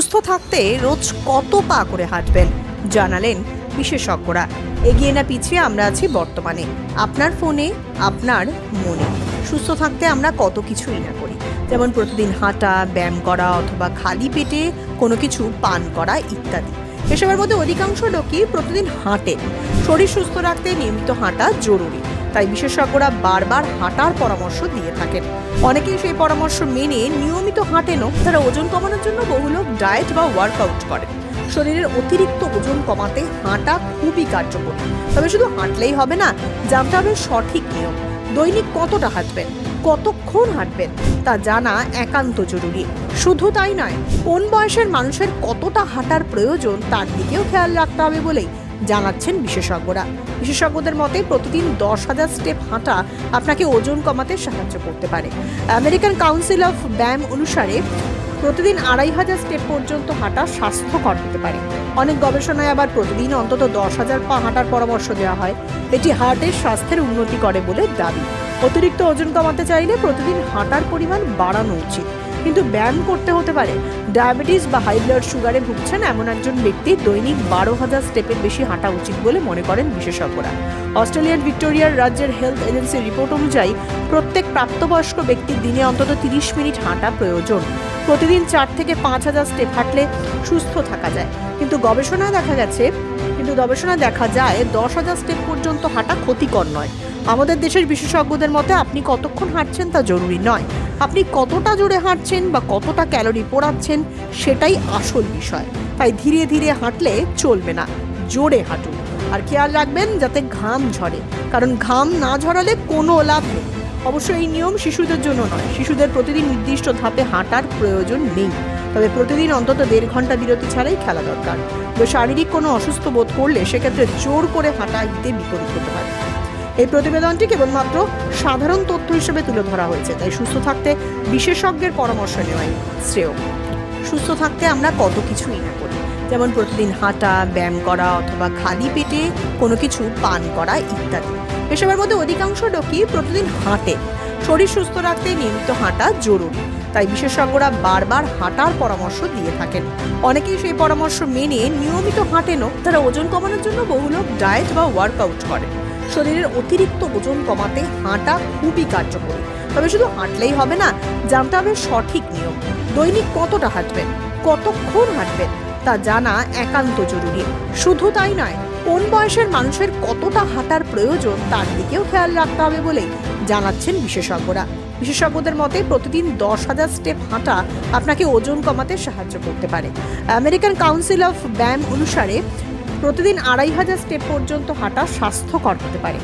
সুস্থ থাকতে রোজ কত পা করে হাঁটবেন? জানালেন বিশেষজ্ঞরা। এগিয়ে না পিছিয়ে আমরা আছি বর্তমানে। আপনার ফোনে, আপনার মনে। সুস্থ থাকতে আমরা কত কিছুই না করি। যেমন প্রতিদিন হাঁটা, ব্যায়াম করা অথবা খালি পেটে কোনো কিছু পান করা ইত্যাদি। এসবের মধ্যে অধিকাংশ লোকই প্রতিদিন হাঁটে শরীর সুস্থ রাখতে নিয়মিত হাঁটা জরুরি। তাই বিশেষজ্ঞরা বারবার হাঁটার পরামর্শ দিয়ে থাকেন। অনেকেই সেই পরামর্শ মেনে নিয়মিত হাঁটেনও তারা ওজন কমানোর জন্য বহু লোক ডায়েট বা ওয়ার্কআউট করেন শরীরের অতিরিক্ত ওজন কমাতে হাঁটা খুবই কার্যকর। তবে শুধু হাঁটলেই হবে না, জানতে হবে সঠিক নিয়ম। দৈনিক কতটা হাঁটবেন? কতক্ষণ হাঁটবেন? তা জানা একান্ত জরুরি। শুধু তাই নয়, কোন বয়সের মানুষের কতটা হাঁটার প্রয়োজন তার দিকেও খেয়াল রাখতে হবে বলেই জানাচ্ছেন বিশেষজ্ঞরা। বিশেষজ্ঞদের মতে প্রতিদিন দশ হাজার স্টেপ হাঁটা আপনাকে ওজন কমাতে সাহায্য করতে পারে। আমেরিকান কাউন্সিল অফ ব্যায়াম অনুসারে প্রতিদিন আড়াই হাজার স্টেপ পর্যন্ত হাঁটা স্বাস্থ্যকর হতে পারে। অনেক গবেষণায় আবার প্রতিদিন অন্তত দশ হাজার পা হাঁটার পরামর্শ দেওয়া হয়। এটি হার্টের স্বাস্থ্যের উন্নতি করে বলে দাবি। অতিরিক্ত ওজন কমাতে চাইলে প্রতিদিন হাঁটার পরিমাণ বাড়ানো উচিত। কিন্তু ব্যায়াম করতে হতে পারে। ডায়াবেটিস বা হাই ব্লাড সুগারে ভুগছেন এমন একজন ব্যক্তি দৈনিক বারো হাজার স্টেপের বেশি হাঁটা উচিত বলে মনে করেন বিশেষজ্ঞরা। অস্ট্রেলিয়ার ভিক্টোরিয়ার রাজ্যের হেলথ এজেন্সির রিপোর্ট অনুযায়ী, প্রত্যেক প্রাপ্তবয়স্ক ব্যক্তির দিনে অন্তত তিরিশ মিনিট হাঁটা প্রয়োজন। প্রতিদিন চার থেকে পাঁচ হাজার স্টেপ হাঁটলে সুস্থ থাকা যায়। কিন্তু গবেষণায় দেখা গেছে, কিন্তু গবেষণায় দেখা যায় দশ হাজার স্টেপ পর্যন্ত হাঁটা ক্ষতিকর নয়। আমাদের দেশের বিশেষজ্ঞদের মতে আপনি কতক্ষণ হাঁটছেন তা জরুরি নয়। আপনি কতটা জোরে হাঁটছেন বা কতটা ক্যালোরি পোড়াচ্ছেন সেটাই আসল বিষয়। তাই ধীরে ধীরে হাঁটলে চলবে না, জোরে হাঁটুন। আর খেয়াল রাখবেন যাতে ঘাম ঝরে, কারণ ঘাম না ঝরালে কোনো লাভ নেই। অবশ্য এই নিয়ম শিশুদের জন্য নয়, শিশুদের প্রতিদিন নির্দিষ্ট ধাপে হাঁটার প্রয়োজন নেই। তবে প্রতিদিন অন্তত দেড় ঘণ্টা বিরতি ছাড়াই খেলা দরকার। তো শারীরিক কোনো অসুস্থ বোধ করলে সেক্ষেত্রে জোর করে হাঁটা হিতে বিপরীত হতে পারে। এই প্রতিবেদনটি কেবলমাত্র সাধারণ তথ্য হিসেবে তুলে ধরা হয়েছে, তাই সুস্থ থাকতে বিশেষজ্ঞের পরামর্শ নেওয়াই শ্রেয়। সুস্থ থাকতে আমরা কত কিছুই না করি। যেমন প্রতিদিন হাঁটা, ব্যায়াম করা অথবা খালি পেটে কোনো কিছু পান করা ইত্যাদি। এসবের মধ্যে অধিকাংশ লোকই প্রতিদিন হাঁটে। শরীর সুস্থ রাখতে নিয়মিত হাঁটা জরুরি, তাই বিশেষজ্ঞরা বারবার হাঁটার পরামর্শ দিয়ে থাকেন। অনেকেই সেই পরামর্শ মেনে নিয়মিত হাঁটেনও। তারা ওজন কমানোর জন্য বহু লোক ডায়েট বা ওয়ার্কআউট করেন। শরীরের অতিরিক্ত ওজন কমাতে হাঁটা খুবই কার্যকরী। তবে শুধু হাঁটলেই হবে না, জানতে হবে সঠিক নিয়ম। দৈনিক কতটা হাঁটবেন? কতক্ষণ হাঁটবেন? তা জানা একান্ত জরুরি। শুধু তাই নয়, কোন বয়সের মানুষের কতটা হাঁটার প্রয়োজন তার দিকেও খেয়াল রাখতে হবে বলেই জানাচ্ছেন বিশেষজ্ঞরা। বিশেষজ্ঞদের মতে, প্রতিদিন দশ হাজার স্টেপ হাঁটা আপনাকে ওজন কমাতে সাহায্য করতে পারে। আমেরিকান কাউন্সিল অফ ব্যায়াম অনুসারে প্রতিদিন আড়াই হাজার স্টেপ পর্যন্ত হাঁটা স্বাস্থ্যকর হতে পারে।